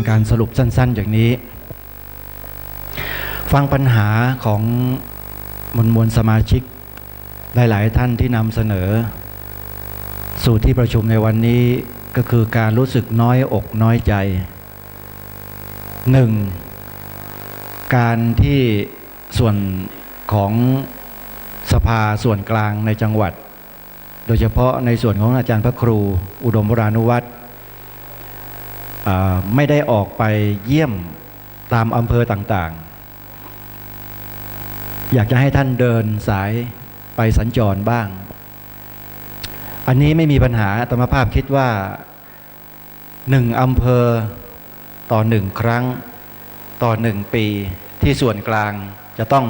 เป็นการสรุปสั้น ๆ อย่างนี้ ฟังปัญหาของมวลมวลสมาชิก หลาย ๆ ท่านที่นำเสนอ สู่ที่ประชุมในวันนี้ก็คือการรู้สึกน้อยอกน้อยใจหนึ่งการที่ส่วนของสภาส่วนกลางในจังหวัด โดยเฉพาะในส่วนของอาจารย์พระครู อุดมวรานุวัตร ไม่ได้ออกไปเยี่ยมตามอำเภอต่างๆ อยากจะให้ท่านเดินสายไปสัญจรบ้าง อันนี้ไม่มีปัญหาธรรมภาพคิดว่าหนึ่งอำเภอต่อหนึ่งครั้งต่อหนึ่งปีที่ส่วนกลางจะต้อง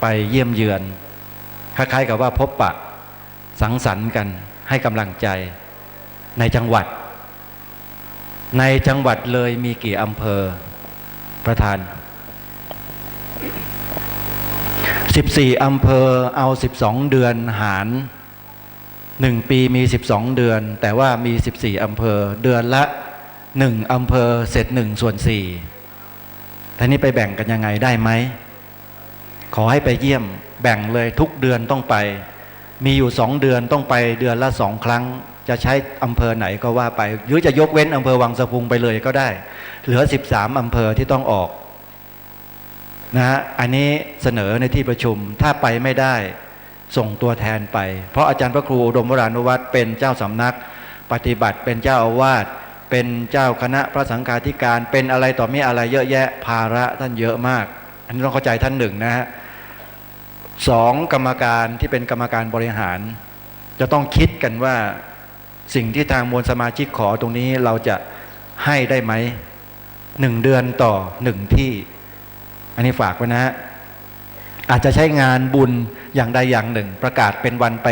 ไปเยี่ยมเยือน คล้ายๆกับว่าพบปะสังสรรค์กันให้กำลังใจในจังหวัด ในจังหวัดเลยมีกี่อำเภอ ประธาน 14 อำเภอเอา 12 เดือนหาร 1 ปีมี 12 เดือน แต่ว่ามี 14 อำเภอ เดือนละ 1 อำเภอเสร็จ 1 ส่วน4ท่านี้ไปแบ่งกันยังไงได้ไหม ขอให้ไปเยี่ยมแบ่งเลยทุกเดือนต้องไป มีอยู่สองเดือนต้องไปเดือนละสองครั้ง จะใช้อำเภอไหนก็ว่าไป หรือจะยกเว้นอำเภอวังสะพุงไปเลยก็ได้ เหลือ 13อำเภอที่ต้องออกนะฮะอันนี้เสนอในที่ประชุมถ้าไปไม่ได้ส่งตัวแทนไป เพราะอาจารย์พระครูอุดมวรานุวัตรเป็นเจ้าสำนัก ปฏิบัติเป็นเจ้าอาวาสเป็นเจ้าคณะพระสังฆาธิการเป็นอะไรต่อมีอะไรเยอะแยะภาระท่านเยอะมาก อันนี้ต้องเข้าใจท่านหนึ่งนะฮะสองกรรมการที่เป็นกรรมการบริหาร จะต้องคิดกันว่า สิ่งที่ทางมวลสมาชิกขอตรงนี้เราจะให้ได้ไหมหนึ่งเดือนต่อหนึ่งที่ อันนี้ฝากไว้นะฮะอาจจะใช้งานบุญอย่างใดอย่างหนึ่ง ประกาศเป็นวันไป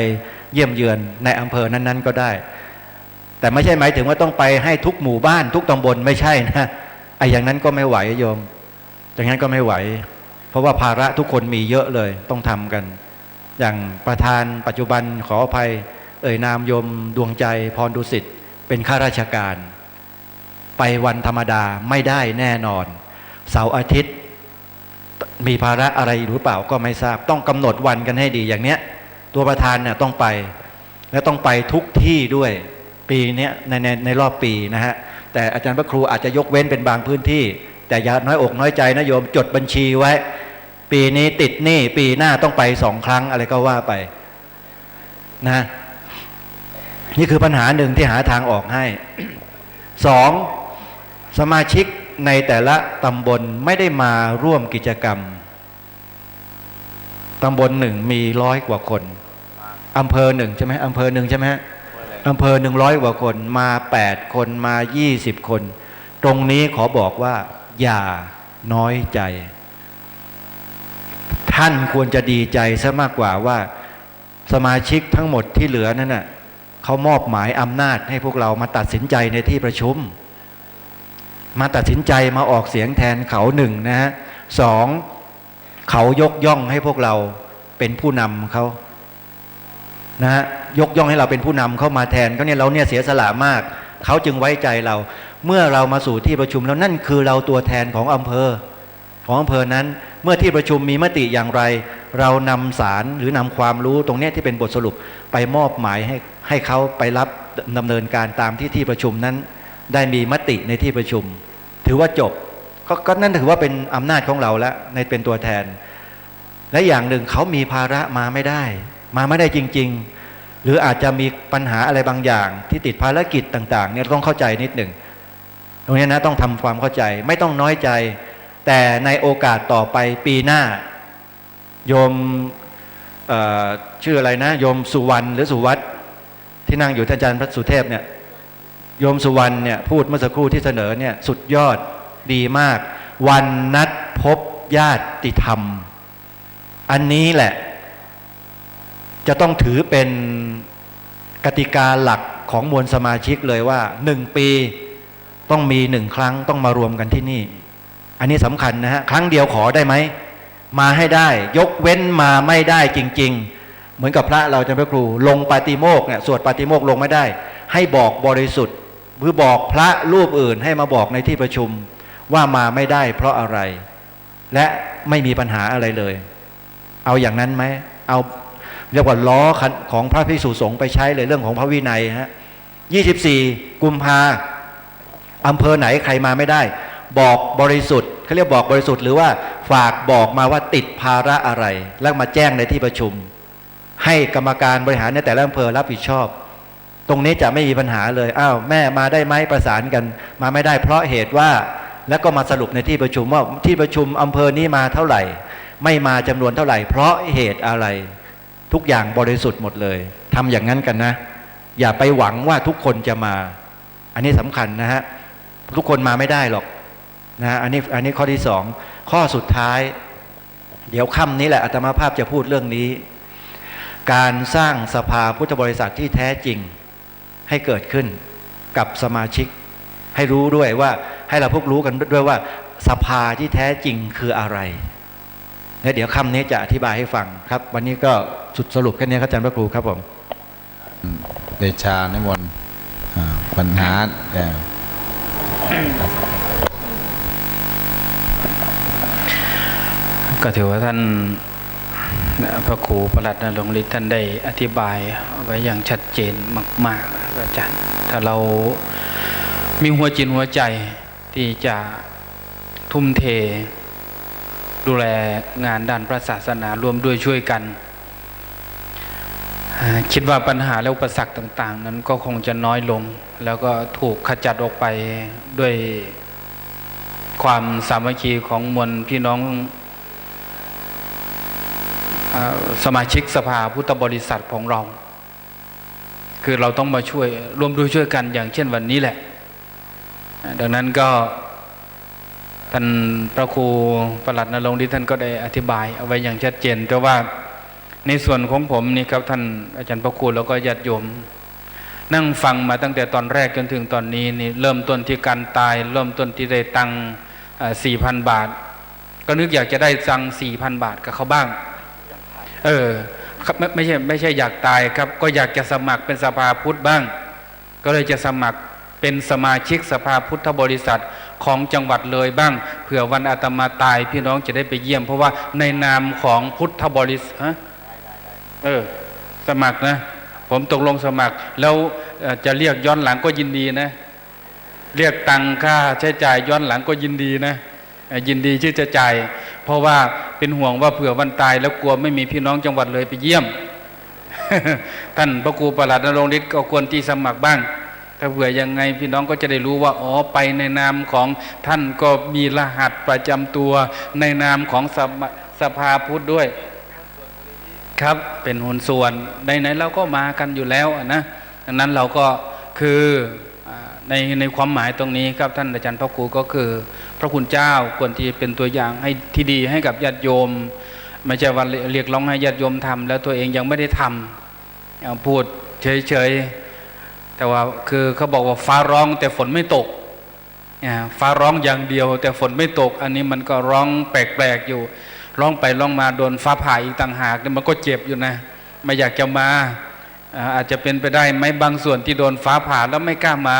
เยี่ยมเยือนในอำเภอนั้น ๆ ก็ได้ แต่ไม่ใช่หมายถึงว่าต้องไปให้ทุกหมู่บ้านทุกตำบลไม่ใช่นะไอ้อย่างนั้นก็ไม่ไหวโยม อย่างนั้นก็ไม่ไหว เพราะว่าภาระทุกคนมีเยอะเลยต้องทำกัน อย่างประธานปัจจุบันขออภัย เอ่ยนามยมดวงใจพรดุสิตเป็นข้าราชการ ไปวันธรรมดาไม่ได้แน่นอน เสาร์อาทิตย์ มีภาระอะไรหรือเปล่าก็ไม่ทราบ ต้องกำหนดวันกันให้ดีอย่างเนี้ย ตัวประธานเนี่ยต้องไป และต้องไปทุกที่ด้วย ปีนี้ในในในรอบปีนะฮะ แต่อาจารย์พระครูอาจจะยกเว้นเป็นบางพื้นที่ แต่อย่าน้อยอกน้อยใจนะโยมจดบัญชีไว้ ปีนี้ติดหนี้ปีหน้าต้องไปสองครั้งอะไรก็ว่าไปนะ นี่คือปัญหาหนึ่งที่หาทางออกให้สองสมาชิกในแต่ละตำบลไม่ได้มาร่วมกิจกรรมตำบลหนึ่งมีร้อยกว่าคนอำเภอหนึ่งใช่ไหมอำเภอหนึ่งใช่ไหมฮะอำเภอหนึ่งร้อยกว่าคนมาแปดคนมายี่สิบคน ตรงนี้ขอบอกว่า อย่าน้อยใจ ท่านควรจะดีใจซะมากกว่าว่า สมาชิกทั้งหมดที่เหลือนั่นน่ะ เขามอบหมายอำนาจให้พวกเรามาตัดสินใจในที่ประชุม มาตัดสินใจมาออกเสียงแทนเขาหนึ่งนะฮะสองเขายกย่องให้พวกเราเป็นผู้นำเขานะฮะยกย่องให้เราเป็นผู้นำเข้ามาแทนเขาเนี่ยเราเนี่ยเสียสละมาก เขาจึงไว้ใจเรา เมื่อเรามาสู่ที่ประชุมแล้วนั่นคือเราตัวแทนของอำเภอ ของอำเภอนั้น เมื่อที่ประชุมมีมติอย่างไร เรานำสารหรือนำความรู้ตรงนี้ที่เป็นบทสรุปไปมอบหมายให้ให้เขาไปรับดำเนินการตามที่ที่ประชุมนั้น ได้มีมติในที่ประชุม ถือว่าจบก็ก็นั่นถือว่าเป็นอำนาจของเราแล้วในเป็นตัวแทน และอย่างหนึ่งเขามีภาระมาไม่ได้ มาไม่ได้จริง ๆ หรืออาจจะมีปัญหาอะไรบางอย่าง ที่ติดภารกิจต่าง ๆ เนี่ยต้องเข้าใจนิดหนึ่งตรงนี้นะต้องทำความเข้าใจไม่ต้องน้อยใจ แต่ในโอกาสต่อไปปีหน้า โยมชื่ออะไรนะ โยมสุวรรณหรือสุวัตที่นั่งอยู่ท่านอาจารย์พระสุเทพเนี่ยโยมสุวรรณเนี่ยพูดเมื่อสักครู่ที่เสนอเนี่ยสุดยอดดีมาก วันนัดพบญาติธรรม อันนี้แหละ จะต้องถือเป็นกติกาหลักของมวลสมาชิกเลยว่าหนึ่งปีต้องมีหนึ่งครั้งต้องมารวมกันที่นี่ อันนี้สำคัญนะฮะครั้งเดียวขอได้ไหมมาให้ได้ ยกเว้นมาไม่ได้จริง ๆ เหมือนกับพระเราจะพระครู ลงปาติโมกข์เนี่ยสวดปาติโมกข์ลงไม่ได้ ให้บอกบริสุทธิ์คือบอกพระรูปอื่นให้มาบอกในที่ประชุมว่ามาไม่ได้เพราะอะไร และไม่มีปัญหาอะไรเลย เอาอย่างนั้นไหมเอาเรียกว่าล้อของพระภิกษุสงฆ์ไปใช้เลยเรื่องของพระวินัยฮะยี่สิบสี่กุมภาอำเภอไหนใครมาไม่ได้ บอกบริสุทธิ์เขาเรียกบอกบริสุทธิ์หรือว่าฝากบอกมาว่าติดภาระอะไร แล้วมาแจ้งในที่ประชุม ให้กรรมการบริหารในแต่ละอำเภอรับผิดชอบ ตรงนี้จะไม่มีปัญหาเลยอ้าวแม่มาได้ไหมประสานกัน มาไม่ได้เพราะเหตุว่าแล้วก็มาสรุปในที่ประชุมว่าที่ประชุมอำเภอนี้มาเท่าไหร่ ไม่มาจำนวนเท่าไหร่ เพราะเหตุอะไร ทุกอย่างบริสุทธิ์หมดเลยทำอย่างนั้นกันนะ อย่าไปหวังว่าทุกคนจะมา อันนี้สำคัญนะฮะทุกคนมาไม่ได้หรอก นะฮะอันนี้อันนี้ข้อที่สองข้อสุดท้าย เดี๋ยวค่ำนี้แหละอาตมาภาพจะพูดเรื่องนี้ การสร้างสภาพุทธบริษัทที่แท้จริงให้เกิดขึ้นกับสมาชิก ให้รู้ด้วยว่าให้เราพวกรู้กันด้วยว่าสภาที่แท้จริงคืออะไรและเดี๋ยวคำนี้จะอธิบายให้ฟังครับ วันนี้ก็สุดสรุปแค่นี้ครับอาจารย์พระครูครับผมเดชานิมนต์ปัญหา ก็ถือว่าท่านพระครูประหลัดนรงฤทธิ์ท่านได้อธิบายไว้อย่างชัดเจนมากๆนะอาจารย์ถ้าเรามีหัวจิตหัวใจที่จะทุ่มเท ดูแลงานด้านพระศาสนารวมด้วยช่วยกัน คิดว่าปัญหาและอุปสรรคต่าง ๆ นั้นก็คงจะน้อยลง แล้วก็ถูกขจัดออกไปด้วยความสามัคคีของมวลพี่น้อง สมาชิกสภาพุทธบริษัทของเรา คือเราต้องมาช่วยร่วมด้วยช่วยกันอย่างเช่นวันนี้แหละ ดังนั้นก็ท่านพระครูประหลัดนรงค์ที่ท่านก็ได้อธิบายเอาไว้อย่างชัดเจน แต่ว่าในส่วนของผมนี่ครับท่านอาจารย์พระครูแล้วก็ญาติโยม นั่งฟังมาตั้งแต่ตอนแรกจนถึงตอนนี้นี่เริ่มต้นที่การตาย เริ่มต้นที่ได้ตังสี่พันบาท ก็นึกอยากจะได้ตังสี่พันบาทกับเขาบ้าง เออไม่ไม่ใช่ไม่ใช่อยากตายครับ ก็อยากจะสมัครเป็นสภาพุทธบ้าง ก็เลยจะสมัครเป็นสมาชิกสภาพุทธบริษัทของจังหวัดเลยบ้างเผื่อวันอาตมาตายพี่น้องจะได้ไปเยี่ยม เพราะว่าในนามของพุทธบริษัทเออ สมัครนะ ผมตกลงสมัคร แล้วจะเรียกย้อนหลังก็ยินดีนะ เรียกตังค่าใช้จ่ายย้อนหลังก็ยินดีนะยินดีที่จะจ่าย เพราะว่า เป็นห่วงว่าเผื่อวันตายแล้วกลัวไม่มีพี่น้องจังหวัดเลยไปเยี่ยม ท่านพระครูประหลัดนรงฤทธิ์ก็ควรที่สมัครบ้าง ถ้าเผื่อยังไงพี่น้องก็จะได้รู้ว่าอ๋อไปในนามของท่านก็มีรหัสประจำตัวในนามของสภาสภาพุทธด้วย ครับเป็นหุนส่วนในไหนๆเราก็มากันอยู่แล้วนะดังนั้นเราก็คือ ในในความหมายตรงนี้ครับท่านอาจารย์พระครูก็คือ พระคุณเจ้าควรที่เป็นตัวอย่างให้ที่ดีให้กับญาติโยม ไม่ใช่ว่าเรียกร้องให้ญาติโยมทำแล้วตัวเองยังไม่ได้ทำเอาพูดเฉยๆแต่ว่าคือเขาบอกว่าฟ้าร้องแต่ฝนไม่ตกฟ้าร้องอย่างเดียว แต่ฝนไม่ตก อันนี้มันก็ร้องแปลกๆอยู่ร้องไปร้องมาโดนฟ้าผ่าอีกต่างหากมันก็เจ็บอยู่นะไม่อยากจะมาอาจจะเป็นไปได้ไหมบางส่วนที่โดนฟ้าผ่าแล้วไม่กล้ามา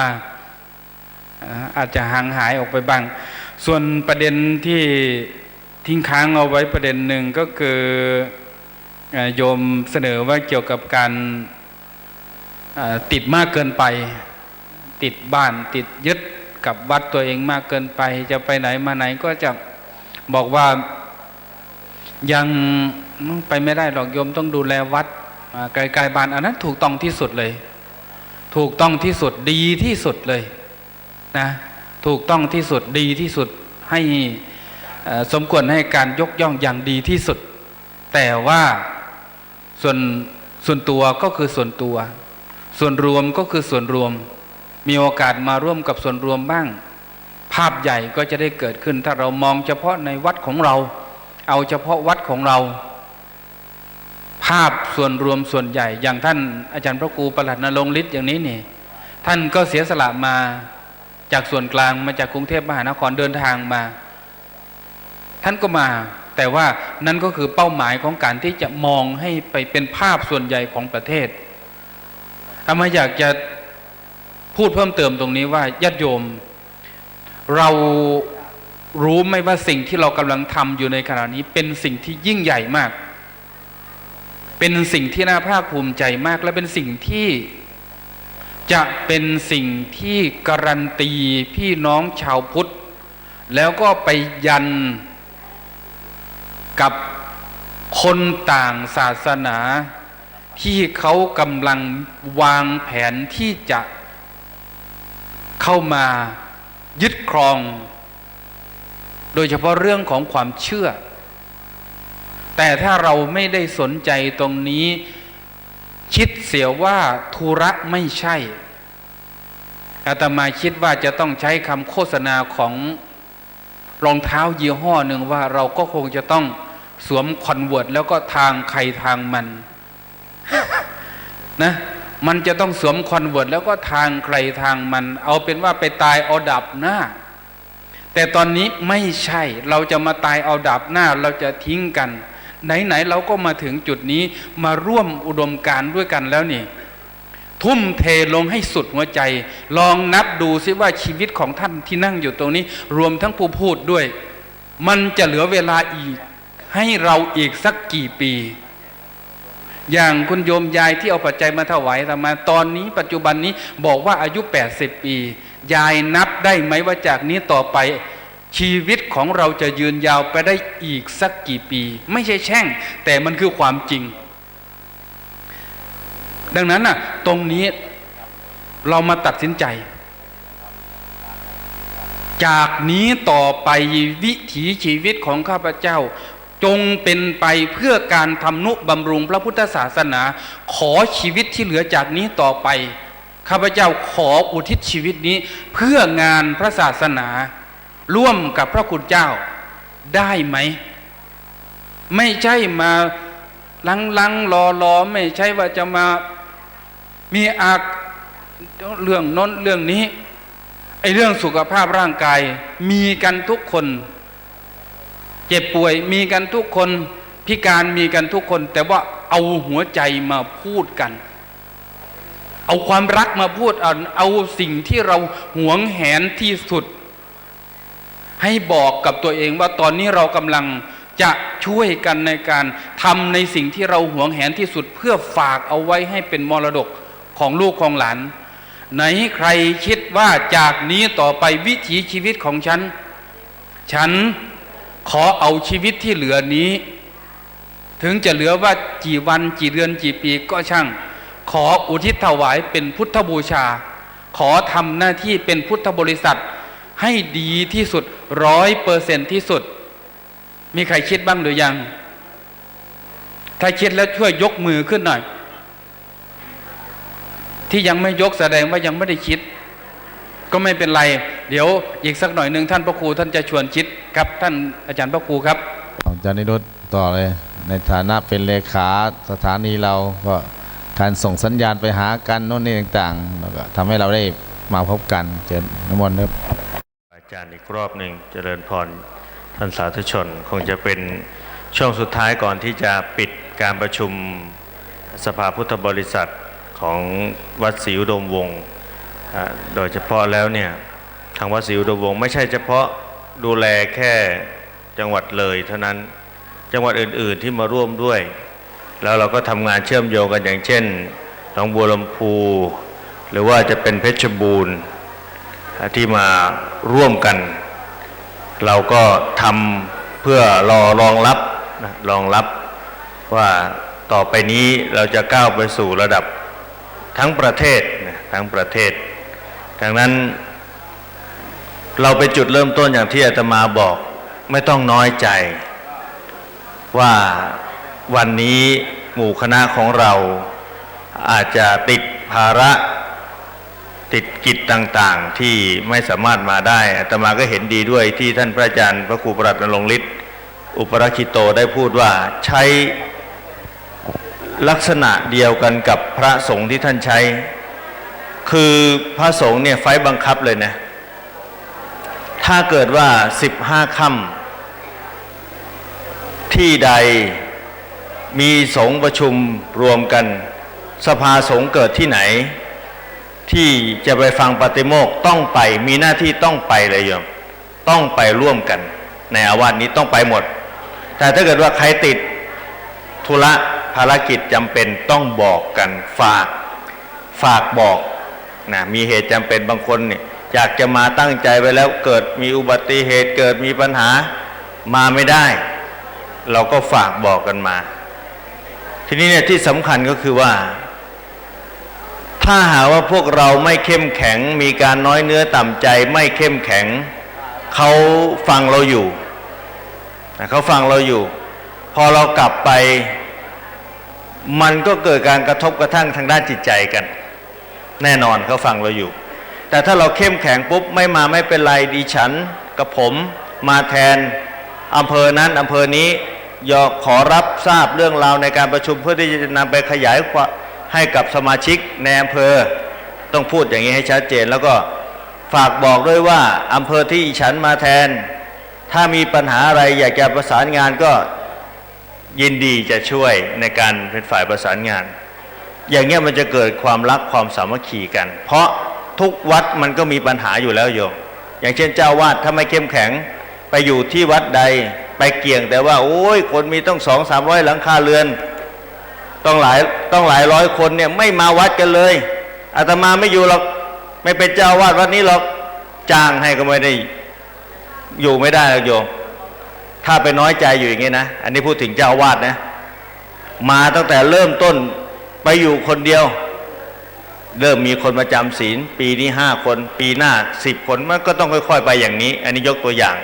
อาจจะห่างหายออกไปบ้าง ส่วนประเด็นที่ทิ้งค้างเอาไว้ประเด็นหนึ่งก็คือโยมเสนอว่าเกี่ยวกับการติดมากเกินไป ติดบ้านติดยึดกับวัดตัวเองมากเกินไป จะไปไหนมาไหนก็จะบอกว่ายังไปไม่ได้หรอกโยมต้องดูแลวัดไกลๆบ้านอันนั้นถูกต้องที่สุดเลย ถูกต้องที่สุดดีที่สุดเลย นะถูกต้องที่สุดดีที่สุดให้สมควรให้การยกย่องอย่างดีที่สุด แต่ว่าส่วนส่วนตัวก็คือส่วนตัว ส่วนรวมก็คือส่วนรวม มีโอกาสมาร่วมกับส่วนรวมบ้าง ภาพใหญ่ก็จะได้เกิดขึ้น ถ้าเรามองเฉพาะในวัดของเรา เอาเฉพาะวัดของเรา ภาพส่วนรวมส่วนใหญ่ อย่างท่านอาจารย์พระครูประหลัดนรงฤทธิ์อย่างนี้นี่ ท่านก็เสียสละมา จากส่วนกลางมาจากกรุงเทพมหานครเดินทางมา ท่านก็มา แต่ว่านั่นก็คือเป้าหมายของการที่จะมองให้ไปเป็นภาพส่วนใหญ่ของประเทศอามาอยากจะพูดเพิ่มเติมตรงนี้ว่าญาติโยม เรารู้ไหมว่าสิ่งที่เรากำลังทำอยู่ในขณะนี้เป็นสิ่งที่ยิ่งใหญ่มาก เป็นสิ่งที่น่าภาคภูมิใจมาก และเป็นสิ่งที่ จะเป็นสิ่งที่การันตีพี่น้องชาวพุทธ แล้วก็ไปยันกับคนต่างศาสนา ที่เขากำลังวางแผนที่จะเข้ามายึดครอง โดยเฉพาะเรื่องของความเชื่อ แต่ถ้าเราไม่ได้สนใจตรงนี้ คิดเสียว่าธุระไม่ใช่อาตมาคิดว่าจะต้องใช้คำโฆษณาของรองเท้ายี่ห้อหนึ่งว่าเราก็คงจะต้องสวมคอนเวิร์ตแล้วก็ทางใครทางมันนะมันจะต้องสวมคอนเวิร์ตแล้วก็ทางใครทางมัน เอาเป็นว่าไปตายเอาดับหน้า แต่ตอนนี้ไม่ใช่เราจะมาตายเอาดับหน้า เราจะทิ้งกัน ไหนๆเราก็มาถึงจุดนี้มาร่วมอุดมการด้วยกันแล้วนี่ ทุ่มเทลงให้สุดหัวใจ ลองนับดูซิว่าชีวิตของท่านที่นั่งอยู่ตรงนี้ รวมทั้งผู้พูดด้วย มันจะเหลือเวลาอีก ให้เราอีกสักกี่ปี อย่างคุณโยมยายที่เอาปัจจัยมาถวายอาตมาตอนนี้ ปัจจุบันนี้บอกว่าอายุ 80 ปี ยายนับได้ไหมว่าจากนี้ต่อไป ชีวิตของเราจะยืนยาวไปได้อีกสักกี่ปี ไม่ใช่แช่ง แต่มันคือความจริง ดังนั้นน่ะ ตรงนี้เรามาตัดสินใจ จากนี้ต่อไปวิถีชีวิตของข้าพเจ้า จงเป็นไปเพื่อการทำนุบำรุงพระพุทธศาสนา ขอชีวิตที่เหลือจากนี้ต่อไป ข้าพเจ้าขออุทิศชีวิตนี้เพื่องานพระศาสนา ร่วมกับพระคุณเจ้าได้ไหม ไม่ใช่มาลังลังรอรอไม่ใช่ว่าจะมามีอาเรื่องน้นเรื่องนี้ไอเรื่องสุขภาพร่างกายมีกันทุกคน เจ็บป่วยมีกันทุกคน พิการมีกันทุกคน แต่ว่าเอาหัวใจมาพูดกัน เอาความรักมาพูดเอาเอาสิ่งที่เราหวงแหนที่สุด ให้บอกกับตัวเองว่าตอนนี้เรากำลังจะช่วยกันในการทำในสิ่งที่เราหวงแหนที่สุดเพื่อฝากเอาไว้ให้เป็นมรดกของลูกของหลาน ไหนใครคิดว่าจากนี้ต่อไปวิถีชีวิตของฉัน ฉันขอเอาชีวิตที่เหลือนี้ ถึงจะเหลือว่ากี่วันกี่เดือนกี่ปีก็ช่าง ขออุทิศถวายเป็นพุทธบูชา ขอทำหน้าที่เป็นพุทธบริษัท ให้ดีที่สุดร้อยเปอร์เซนที่สุด มีใครคิดบ้างหรือยัง ถ้าคิดแล้วช่วยยกมือขึ้นหน่อย ที่ยังไม่ยกแสดงว่ายังไม่ได้คิด ก็ไม่เป็นไร เดี๋ยวอีกสักหน่อยหนึ่งท่านพระครูท่านจะชวนคิดครับ ท่านอาจารย์พระครูครับอาจารย์นิรุตต่อเลย ในฐานะเป็นเลขาสถานีเราก็การส่งสัญญาณไปหากันโน่นนี่ต่างๆแล้วก็ทำให้เราได้มาพบกันเจอน้ำมนต์ครับ จารย์อีกรอบหนึ่งเจริญพรท่านสาธุชน คงจะเป็นช่วงสุดท้ายก่อนที่จะปิดการประชุมสภาพุทธบริษัทของวัดศรีอุดมวงศ์โดยเฉพาะแล้วเนี่ยทางวัดศรีอุดมวงศ์ไม่ใช่เฉพาะดูแลแค่จังหวัดเลยเท่านั้นจังหวัดอื่น ๆที่มาร่วมด้วย แล้วเราก็ทำงานเชื่อมโยงกันอย่างเช่นหนองบัวลำพู หรือว่าจะเป็นเพชรบูรณ์ ที่มาร่วมกัน เราก็ทำเพื่อรอรองรับรองรับว่าต่อไปนี้เราจะก้าวไปสู่ระดับทั้งประเทศทั้งประเทศดังนั้นเราไปจุดเริ่มต้นอย่างที่อาตมาบอกไม่ต้องน้อยใจ ว่าวันนี้หมู่คณะของเราอาจจะติดภาระ ติดกิจต่างๆที่ไม่สามารถมาได้อาตมาก็เห็นดีด้วยที่ท่านพระอาจารย์พระครูประหลัดนรงฤทธิ์อุปราชิโตได้พูดว่าใช้ลักษณะเดียวกันกับพระสงฆ์ที่ท่านใช้ คือพระสงฆ์เนี่ยไฟบังคับเลยนะ ถ้าเกิดว่า15ค่ำที่ใดมีสงฆ์ประชุมรวมกัน สภาสงฆ์เกิดที่ไหน ที่จะไปฟังปฏิโมกต้องไปมีหน้าที่ต้องไปเลยโยมต้องไปร่วมกัน ในอาวาสนี้ต้องไปหมด แต่ถ้าเกิดว่าใครติดธุระภารกิจจำเป็นต้องบอกกันฝากฝากบอกนะมีเหตุจำเป็นบางคนเนี่ยอยากจะมาตั้งใจไว้แล้วเกิดมีอุบัติเหตุเกิดมีปัญหามาไม่ได้ เราก็ฝากบอกกันมา ทีนี้เนี่ยที่สำคัญก็คือว่า ถ้าหาว่าพวกเราไม่เข้มแข็ง มีการน้อยเนื้อต่ำใจไม่เข้มแข็ง เขาฟังเราอยู่เขาฟังเราอยู่ พอเรากลับไป มันก็เกิดการกระทบกระทั่งทางด้านจิตใจกัน แน่นอนเขาฟังเราอยู่ แต่ถ้าเราเข้มแข็งปุ๊บไม่มาไม่เป็นไรดิฉันกับผมมาแทนอำเภอนั้นอำเภอนี้ยอขอรับทราบเรื่องราวในการประชุมเพื่อที่จะนำไปขยายความ ให้กับสมาชิกในอำเภอ ต้องพูดอย่างนี้ให้ชัดเจน แล้วก็ฝากบอกด้วยว่าอำเภอที่ฉันมาแทน ถ้ามีปัญหาอะไรอยากจะประสานงานก็ยินดีจะช่วยในการเป็นฝ่ายประสานงาน อย่างเงี้ยมันจะเกิดความรักความสามัคคีกัน เพราะทุกวัดมันก็มีปัญหาอยู่แล้วโยมอย่างเช่นเจ้าวาดถ้าไม่เข้มแข็งไปอยู่ที่วัดใดไปเกี่ยงแต่ว่า โอ้ยคนมีต้องสองสามร้อยหลังคาเรือน ต้องหลายต้องหลายร้อยคนเนี่ยไม่มาวัดกันเลยอาตมาไม่อยู่หรอกไม่เป็นเจ้าวาดวัดนี้หรอกจ้างให้ก็ไม่ได้ อยู่ไม่ได้หรอกโยมถ้าไปน้อยใจอยู่อย่างงี้นะอันนี้พูดถึงเจ้าวาดนะ มาตั้งแต่เริ่มต้นไปอยู่คนเดียว เริ่มมีคนมาจำศีล ปีนี้ห้าคน ปีหน้าสิบคนมันก็ต้องค่อย ๆ ไปอย่างนี้ อันนี้ยกตัวอย่าง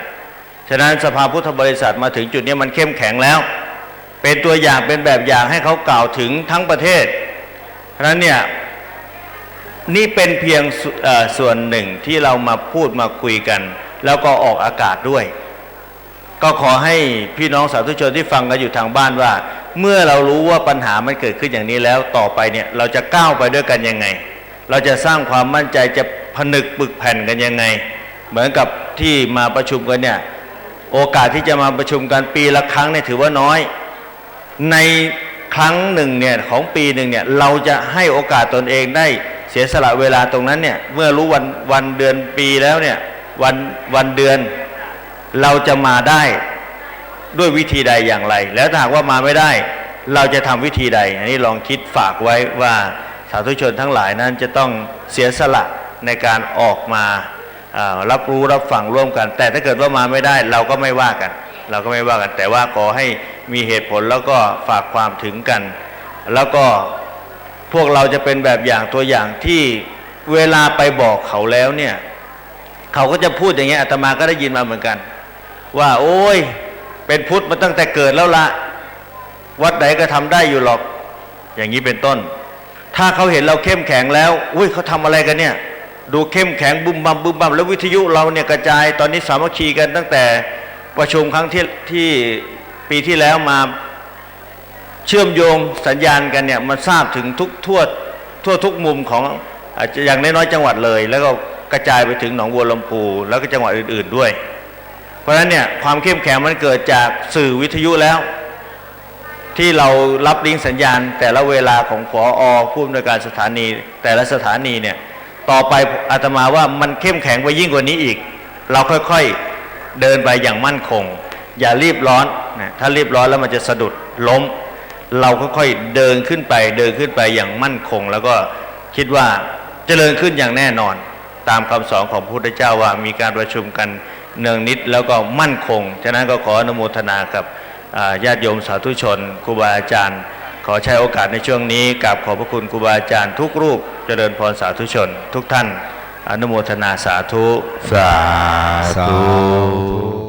ฉะนั้นสภาพุทธบริษัทมาถึงจุดนี้มันเข้มแข็งแล้ว เป็นตัวอย่างเป็นแบบอย่างให้เขากล่าวถึงทั้งประเทศ เพราะนั้นเนี่ยนี่เป็นเพียงสเอ่อส่วนหนึ่งที่เรามาพูดมาคุยกัน แล้วก็ออกอากาศด้วย ก็ขอให้พี่น้องสาธุชนที่ฟังกันอยู่ทางบ้านว่า เมื่อเรารู้ว่าปัญหามันเกิดขึ้นอย่างนี้แล้วต่อไปเนี่ยเราจะก้าวไปด้วยกันยังไง เราจะสร้างความมั่นใจจะผนึกปึกแผ่นกันยังไง เหมือนกับที่มาประชุมกันเนี่ยโอกาสที่จะมาประชุมกันปีละครั้งเนี่ยถือว่าน้อย ในครั้งหนึ่งเนี่ยของปีหนึ่งเนี่ยเราจะให้โอกาสตนเองได้เสียสละเวลาตรงนั้นเนี่ยเมื่อรู้วันวันเดือนปีแล้วเนี่ยวันวันเดือนเราจะมาได้ด้วยวิธีใดอย่างไร แล้วถ้าหากว่ามาไม่ได้ เราจะทำวิธีใด อันนี้ลองคิดฝากไว้ว่าสาธุชนทั้งหลายนั้นจะต้องเสียสละในการออกมาารับรู้รับฟังร่วมกัน แต่ถ้าเกิดว่ามาไม่ได้ เราก็ไม่ว่ากัน เราก็ไม่ว่ากัน แต่ว่าขอให้ มีเหตุผลแล้วก็ฝากความถึงกัน แล้วก็พวกเราจะเป็นแบบอย่างตัวอย่างที่เวลาไปบอกเขาแล้วเนี่ย เขาก็จะพูดอย่างเงี้ยอาตมาก็ได้ยินมาเหมือนกัน ว่าโอ้ยเป็นพุทธมาตั้งแต่เกิดแล้วละวัดไหนก็ทำได้อยู่หรอก อย่างนี้เป็นต้น ถ้าเขาเห็นเราเข้มแข็งแล้วอุ้ยเขาทำอะไรกันเนี่ย ดูเข้มแข็งบุมบัมบุมบัมแล้ววิทยุเราเนี่ยกระจายตอนนี้สามัคคีกันตั้งแต่ประชุมครั้งที่ที่ ปีที่แล้วมาเชื่อมโยงสัญญาณกันเนี่ยมันทราบถึงทุกทั่วทั่วทุกมุมของอย่างน้อยๆจังหวัดเลย แล้วก็กระจายไปถึงหนองบัวลำพูแล้วก็จังหวัดอื่น ๆด้วย เพราะฉะนั้นเนี่ยความเข้มแข็งมันเกิดจากสื่อวิทยุแล้ว ที่เรารับลิงก์สัญญาณ แต่ละเวลาของผอผู้อำนวยการสถานี แต่ละสถานีเนี่ยต่อไปอาตมาว่ามันเข้มแข็งไปยิ่งกว่านี้อีก เราค่อยๆเดินไปอย่างมั่นคง อย่ารีบร้อนนะถ้ารีบร้อนแล้วมันจะสะดุดล้ม เราค่อยๆเดินขึ้นไป เดินขึ้นไปอย่างมั่นคง แล้วก็คิดว่าเจริญขึ้นอย่างแน่นอน ตามคำสอนของพระพุทธเจ้าว่ามีการประชุมกันเนืองนิดแล้วก็มั่นคง ฉะนั้นก็ขออนุโมทนากับญาติโยมสาธุชนครูบาอาจารย์ ขอใช้โอกาสในช่วงนี้กราบขอบพระคุณครูบาอาจารย์ทุกรูปเจริญพรสาธุชน ทุกท่านอนุโมทนาสาธุ สาธุ